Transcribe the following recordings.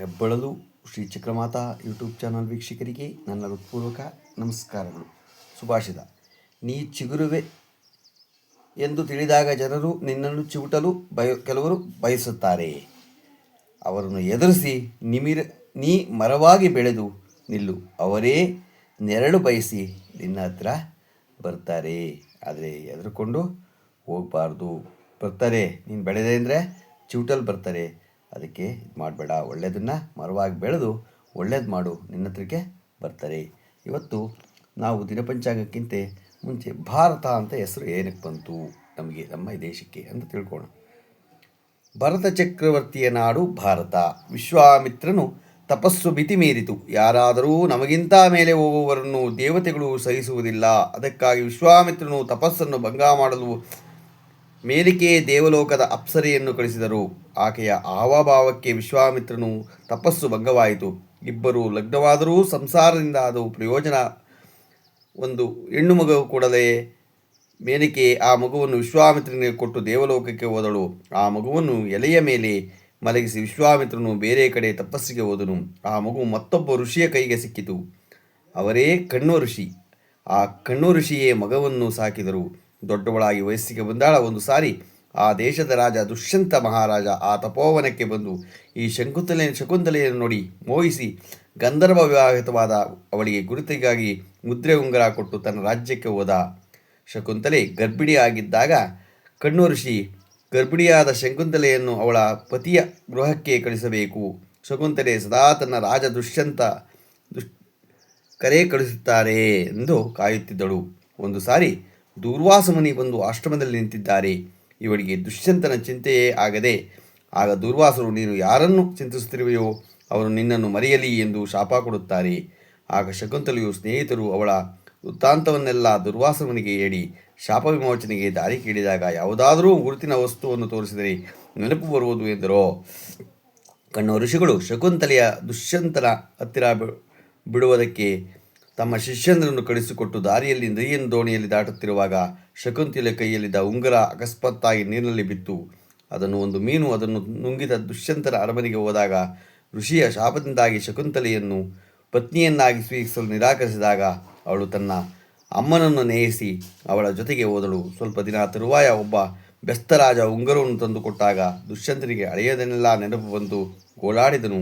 ಹೆಬ್ಬಳಲು Shri Chakramata YouTube channel ವೀಕ್ಷಕರಿಗೆ ನನ್ನ ಹೃತ್ಪೂರ್ವಕ ನಮಸ್ಕಾರಗಳು. ಸುಭಾಷಿತ. ನೀ ಚಿಗುರುವೆ ಎಂದು ತಿಳಿದಾಗ ಜನರು ನಿನ್ನನ್ನು ಚಿವುಟಲು ಬಯ, ಕೆಲವರು ಬಯಸುತ್ತಾರೆ. ಅವರನ್ನು ಎದುರಿಸಿ ನಿಮಿರ, ನೀ ಮರವಾಗಿ ಬೆಳೆದು ನಿಲ್ಲು. ಅವರೇ ನೆರಳು ಬಯಸಿ ನಿನ್ನ ಹತ್ರ ಬರ್ತಾರೆ. ಆದರೆ ಎದುರುಕೊಂಡು ಹೋಗಬಾರ್ದು. ಬರ್ತಾರೆ. ನೀನು ಬೆಳೆದೆ ಅಂದರೆ ಚಿವುಟಲ್ಲಿ ಬರ್ತಾರೆ. ಅದಕ್ಕೆ ಇದು ಮಾಡಬೇಡ. ಒಳ್ಳೆಯದನ್ನು ಮರವಾಗಿ ಬೆಳೆದು ಒಳ್ಳೇದು ಮಾಡು. ನಿನ್ನ ಹತ್ರಕ್ಕೆ ಬರ್ತಾರೆ. ಇವತ್ತು ನಾವು ದಿನಪಂಚಾಂಗಕ್ಕಿಂತ ಮುಂಚೆ ಭಾರತ ಅಂತ ಹೆಸರು ಏನಕ್ಕೆ ಬಂತು? ನಮಗೆ, ನಮ್ಮ ದೇಶಕ್ಕೆ ಅಂತ ತಿಳ್ಕೋಣ ಭರತ ಚಕ್ರವರ್ತಿಯ ನಾಡು ಭಾರತ. ವಿಶ್ವಾಮಿತ್ರನು ತಪಸ್ಸು ಮಿತಿ ಮೀರಿತು. ಯಾರಾದರೂ ನಮಗಿಂತ ಮೇಲೆ ಹೋಗುವವರನ್ನು ದೇವತೆಗಳು ಸಹಿಸುವುದಿಲ್ಲ. ಅದಕ್ಕಾಗಿ ವಿಶ್ವಾಮಿತ್ರನು ತಪಸ್ಸನ್ನು ಭಂಗ ಮಾಡಲು ಮೇಲಿಕೆ ದೇವಲೋಕದ ಅಪ್ಸರೆಯನ್ನು ಕಳಿಸಿದರು. ಆಕೆಯ ಆವಾಭಾವಕ್ಕೆ ವಿಶ್ವಾಮಿತ್ರನು ತಪಸ್ಸು ಭಂಗವಾಯಿತು. ಇಬ್ಬರು ಲಗ್ನವಾದರೂ ಸಂಸಾರದಿಂದ ಅದು ಪ್ರಯೋಜನ ಒಂದು ಹೆಣ್ಣು ಮಗು ಕೂಡಲೇ ಮೇಲಿಕೆ ಆ ಮಗುವನ್ನು ವಿಶ್ವಾಮಿತ್ರನಿಗೆ ಕೊಟ್ಟು ದೇವಲೋಕಕ್ಕೆ ಹೋದಳು. ಆ ಮಗುವನ್ನು ಎಲೆಯ ಮೇಲೆ ಮಲಗಿಸಿ ವಿಶ್ವಾಮಿತ್ರನು ಬೇರೆ ಕಡೆ ತಪಸ್ಸಿಗೆ ಹೋದನು. ಆ ಮಗು ಮತ್ತೊಬ್ಬ ಋಷಿಯ ಕೈಗೆ ಸಿಕ್ಕಿತು. ಅವರೇ ಕಣ್ಣು ಋಷಿ. ಆ ಕಣ್ಣು ಋಷಿಯೇ ಮಗವನ್ನು ಸಾಕಿದರು. ದೊಡ್ಡವಳಾಗಿ ವಯಸ್ಸಿಗೆ ಬಂದಾಳ ಒಂದು ಸಾರಿ, ಆ ದೇಶದ ರಾಜ ದುಷ್ಯಂತ ಮಹಾರಾಜ ಆ ತಪೋವನಕ್ಕೆ ಬಂದು ಈ ಶಂಕುತಲೆ ಶಕುಂತಲೆಯನ್ನು ನೋಡಿ ಮೋಹಿಸಿ ಗಂಧರ್ವ ವಿವಾಹಿತವಾದ ಅವಳಿಗೆ ಗುರುತಿಗಾಗಿ ಮುದ್ರೆ ಉಂಗರ ಕೊಟ್ಟು ತನ್ನ ರಾಜ್ಯಕ್ಕೆ ಹೋದ. ಶಕುಂತಲೆ ಗರ್ಭಿಣಿಯಾಗಿದ್ದಾಗ ಕಣ್ಣು ಋಷಿ ಗರ್ಭಿಣಿಯಾದ ಶಕುಂತಲೆಯನ್ನು ಅವಳ ಪತಿಯ ಗೃಹಕ್ಕೆ ಕಳಿಸಬೇಕು. ಶಕುಂತಲೆ ಸದಾ ತನ್ನ ರಾಜ ದುಷ್ಯಂತ ದುಷ್ ಕರೆ ಕಳಿಸುತ್ತಾರೆ ಎಂದು ಕಾಯುತ್ತಿದ್ದಳು. ಒಂದು ಸಾರಿ ದೂರ್ವಾಸ ಮುನಿ ಬಂದು ಆಶ್ರಮದಲ್ಲಿ ನಿಂತಿದ್ದಾರೆ. ಇವಳಿಗೆ ದುಷ್ಯಂತನ ಚಿಂತೆಯೇ ಆಗದೆ, ಆಗ ದೂರ್ವಾಸರು, ನೀನು ಯಾರನ್ನು ಚಿಂತಿಸುತ್ತಿರುವೆಯೋ ಅವರು ನಿನ್ನನ್ನು ಮರೆಯಲಿ ಎಂದು ಶಾಪ ಕೊಡುತ್ತಾರೆ. ಆಗ ಶಕುಂತಲೆಯು ಸ್ನೇಹಿತರು ಅವಳ ವೃತ್ತಾಂತವನ್ನೆಲ್ಲ ದುರ್ವಾಸವನಿಗೆ ಹೇಳಿ, ಶಾಪ ವಿಮೋಚನೆಗೆ ದಾರಿ ಕೇಳಿದಾಗ ಯಾವುದಾದರೂ ಗುರುತಿನ ವಸ್ತುವನ್ನು ತೋರಿಸಿದರೆ ನೆನಪು ಬರುವುದು ಎಂದರೋ. ಕಣ್ಣು ಋಷಿಗಳು ಶಕುಂತಲೆಯ ದುಷ್ಯಂತನ ಹತ್ತಿರ ಬಿಡುವುದಕ್ಕೆ ತಮ್ಮ ಶಿಷ್ಯಂದ್ರನ್ನು ಕಳಿಸಿಕೊಟ್ಟು ದಾರಿಯಲ್ಲಿ ನೈಯನ್ ದೋಣಿಯಲ್ಲಿ ದಾಟುತ್ತಿರುವಾಗ ಶಕುಂತಲೆ ಕೈಯಲ್ಲಿದ್ದ ಉಂಗುರ ಅಕಸ್ಮಾತ್ತಾಗಿ ನೀರಿನಲ್ಲಿ ಬಿತ್ತು. ಅದನ್ನು ಒಂದು ಮೀನು ಅದನ್ನು ನುಂಗಿದ ದುಷ್ಯಂತರ ಅರಮನೆಗೆ ಹೋದಾಗ ಋಷಿಯ ಶಾಪದಿಂದಾಗಿ ಶಕುಂತಲೆಯನ್ನು ಪತ್ನಿಯನ್ನಾಗಿ ಸ್ವೀಕರಿಸಲು ನಿರಾಕರಿಸಿದಾಗ ಅವಳು ತನ್ನ ಅಮ್ಮನನ್ನು ನೇಯಿಸಿ ಅವಳ ಜೊತೆಗೆ ಹೋದಳು. ಸ್ವಲ್ಪ ದಿನ ತರುವಾಯ ಒಬ್ಬ ಬೆಸ್ತರಾಜ ಉಂಗುರವನ್ನು ತಂದುಕೊಟ್ಟಾಗ ದುಷ್ಯಂತರಿಗೆ ಅಳೆಯದನ್ನೆಲ್ಲ ನೆನಪು ಬಂದು ಗೋಳಾಡಿದನು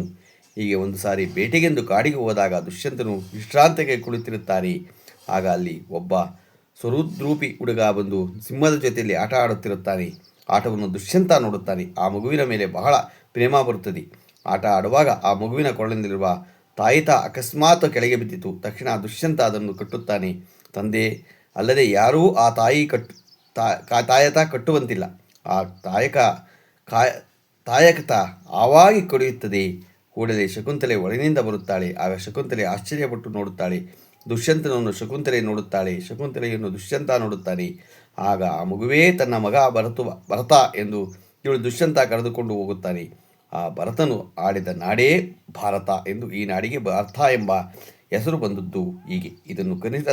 ಹೀಗೆ ಒಂದು ಸಾರಿ ಬೇಟೆಗೆಂದು ಕಾಡಿಗೆ ಹೋದಾಗ ದುಷ್ಯಂತನು ವಿಶ್ರಾಂತಿಗೆ ಕುಳಿತಿರುತ್ತಾನೆ ಆಗ ಅಲ್ಲಿ ಒಬ್ಬ ಸ್ವರುದ್ರೂಪಿ ಹುಡುಗ ಬಂದು ಸಿಂಹದ ಜೊತೆಯಲ್ಲಿ ಆಟ ಆಡುತ್ತಿರುತ್ತಾನೆ. ಆಟವನ್ನು ದುಷ್ಯಂತ ನೋಡುತ್ತಾನೆ. ಆ ಮಗುವಿನ ಮೇಲೆ ಬಹಳ ಪ್ರೇಮ ಬರುತ್ತದೆ. ಆಟ ಆಡುವಾಗ ಆ ಮಗುವಿನ ಕೊರಳಿನಲ್ಲಿರುವ ತಾಯಿತ ಅಕಸ್ಮಾತ್ ಕೆಳಗೆ ಬಿದ್ದಿತು. ತಕ್ಷಣ ದುಷ್ಯಂತ ಅದನ್ನು ಕಟ್ಟುತ್ತಾನೆ. ತಂದೆ, ಅಲ್ಲದೆ ಯಾರೂ ಆ ತಾಯಿ ಕಟ್ಟು, ತಾ ತಾಯತ ಕಟ್ಟುವಂತಿಲ್ಲ. ಆ ತಾಯಕ ಕಾಯ ತಾಯಕತ ಆವಾಗಿ ಕೊಡೆಯುತ್ತದೆ ಕೂಡಲೇ ಶಕುಂತಲೆ ಒಳಗಿನಿಂದ ಬರುತ್ತಾಳೆ. ಆಗ ಶಕುಂತಲೆ ಆಶ್ಚರ್ಯಪಟ್ಟು ನೋಡುತ್ತಾಳೆ. ದುಷ್ಯಂತನನ್ನು ಶಕುಂತಲೆ ನೋಡುತ್ತಾಳೆ. ಶಕುಂತಲೆಯನ್ನು ದುಷ್ಯಂತ ನೋಡುತ್ತಾನೆ. ಆಗ ಆ ಮಗುವೇ ತನ್ನ ಮಗ ಭರತು ಭರತ ಎಂದು ಇವಳು ದುಷ್ಯಂತ ಕರೆದುಕೊಂಡು ಹೋಗುತ್ತಾನೆ. ಆ ಭರತನು ಆಡಿದ ನಾಡೇ ಭಾರತ ಎಂದು ಈ ನಾಡಿಗೆ ಭಾರತ ಎಂಬ ಹೆಸರು ಬಂದದ್ದು ಹೀಗೆ. ಇದನ್ನು ಕನಿರ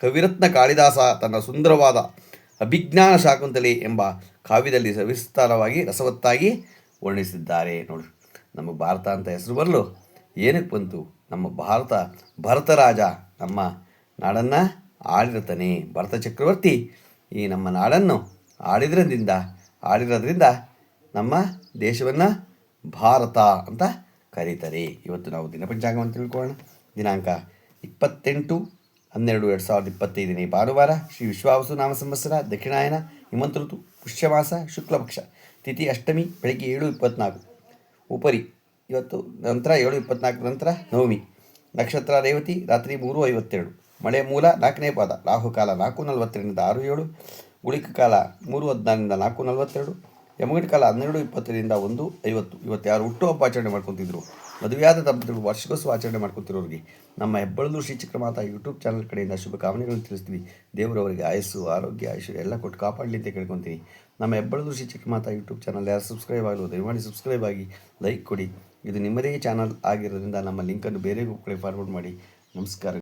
ಕವಿರತ್ನ ಕಾಳಿದಾಸ ತನ್ನ ಸುಂದರವಾದ ಅಭಿಜ್ಞಾನ ಶಾಕುಂತಲೆ ಎಂಬ ಕಾವ್ಯದಲ್ಲಿ ಸವಿಸ್ತಾರವಾಗಿ ರಸವತ್ತಾಗಿ ವರ್ಣಿಸಿದ್ದಾರೆ. ನೋಡಿ. ನಮ್ಮ ಭಾರತ ಅಂತ ಹೆಸರು ಬರಲು. ಏನಕ್ಕೆ ಬಂತು? ನಮ್ಮ ಭಾರತ, ಭರತ ರಾಜ ನಮ್ಮ ನಾಡನ್ನು ಆಡಿರ್ತಾನೆ ಭರತ ಚಕ್ರವರ್ತಿ ಈ ನಮ್ಮ ನಾಡನ್ನು ಆಡಿದ್ರಿಂದ ಆಡಿರೋದ್ರಿಂದ ನಮ್ಮ ದೇಶವನ್ನು ಭಾರತ ಅಂತ ಕರೀತಾರೆ. ಇವತ್ತು ನಾವು ದಿನಪಂಚಾಂಗವನ್ನು ತಿಳ್ಕೊಳ್ಳೋಣ. ದಿನಾಂಕ ಇಪ್ಪತ್ತೆಂಟು ಹನ್ನೆರಡು ಎರಡು ಸಾವಿರದ ಇಪ್ಪತ್ತೈದನೇ ಭಾನುವಾರ ಶ್ರೀ ವಿಶ್ವಾವಸು ನಾಮ ಸಂವತ್ಸರ, ದಕ್ಷಿಣಾಯನ ಹಿಮಂತ ಋತು ಪುಷ್ಯಮಾಸ, ಶುಕ್ಲಪಕ್ಷ, ತಿಥಿ ಅಷ್ಟಮಿ, ಬೆಳಗ್ಗೆ ಏಳು ಇಪ್ಪತ್ನಾಲ್ಕು. ಉಪರಿ. ಇವತ್ತು ನಂತರ ಏಳು ಇಪ್ಪತ್ನಾಲ್ಕು ನಂತರ ನವಮಿ. ನಕ್ಷತ್ರ ರೇವತಿ ರಾತ್ರಿ ಮೂರು ಐವತ್ತೆರಡು. ಮಳೆ ಮೂಲ ನಾಲ್ಕನೇ ಪಾದ. ರಾಹುಕಾಲ ನಾಲ್ಕು ನಲವತ್ತೆರಡರಿಂದ ಆರು ಏಳು. ಉಳಿಕ ಕಾಲ ಮೂರು ಹದಿನಾರರಿಂದ ನಾಲ್ಕು ನಲವತ್ತೆರಡು. ಯಮಗಂಟ ಕಾಲ ಹನ್ನೆರಡು ಇಪ್ಪತ್ತರಿಂದ ಒಂದು, ಐವತ್ತು ಇವತ್ತು ಯಾರು ಹುಟ್ಟುಹಬ್ಬ ಆಚರಣೆ ಮಾಡ್ಕೊತಿದ್ರು. ಮದುವೆಯಾದ ದಂಪತಿಗಳು ವಾರ್ಷಿಕೋತ್ಸವ ಆಚರಣೆ ಮಾಡ್ಕೊತಿರೋರಿಗೆ. ನಮ್ಮ ಹೆಬ್ಬಳದು ಶ್ರೀ ಚಿಕ್ರಮಾತ ಯೂಟ್ಯೂಬ್ ಚಾನಲ್ ಕಡೆಯಿಂದ ಶುಭ ಕಾಮನೆಗಳನ್ನು ತಿಳಿಸ್ತೀವಿ ದೇವರವರಿಗೆ ಆಯಸ್ಸು, ಆರೋಗ್ಯ, ಐಶ್ವರ್ಯ ಎಲ್ಲ ಕೊಟ್ಟು ಕಾಪಾಡಲಿ ಅಂತ ಕೇಳ್ಕೊತೀನಿ. ನಮ್ಮ ಹೆಬ್ಬಳದು ಶ್ರೀ ಚಿಕ್ರಮಾತ ಯೂಟ್ಯೂಬ್ ಚಾನಲ್ ಯಾರು ಸಬ್ಸ್ಕ್ರೈಬ್ ಆಗಲು ದಯಮಾಡಿ ಸಬ್ಸ್ಕ್ರೈಬ್ ಆಗಿ ಲೈಕ್ ಕೊಡಿ. ಇದು ನಿಮ್ಮದೇ ಚಾನಲ್ ಆಗಿರೋದ್ರಿಂದ ನಮ್ಮ ಲಿಂಕನ್ನು ಬೇರೆ ಕಡೆ ಫಾರ್ವರ್ಡ್ ಮಾಡಿ. ನಮಸ್ಕಾರ.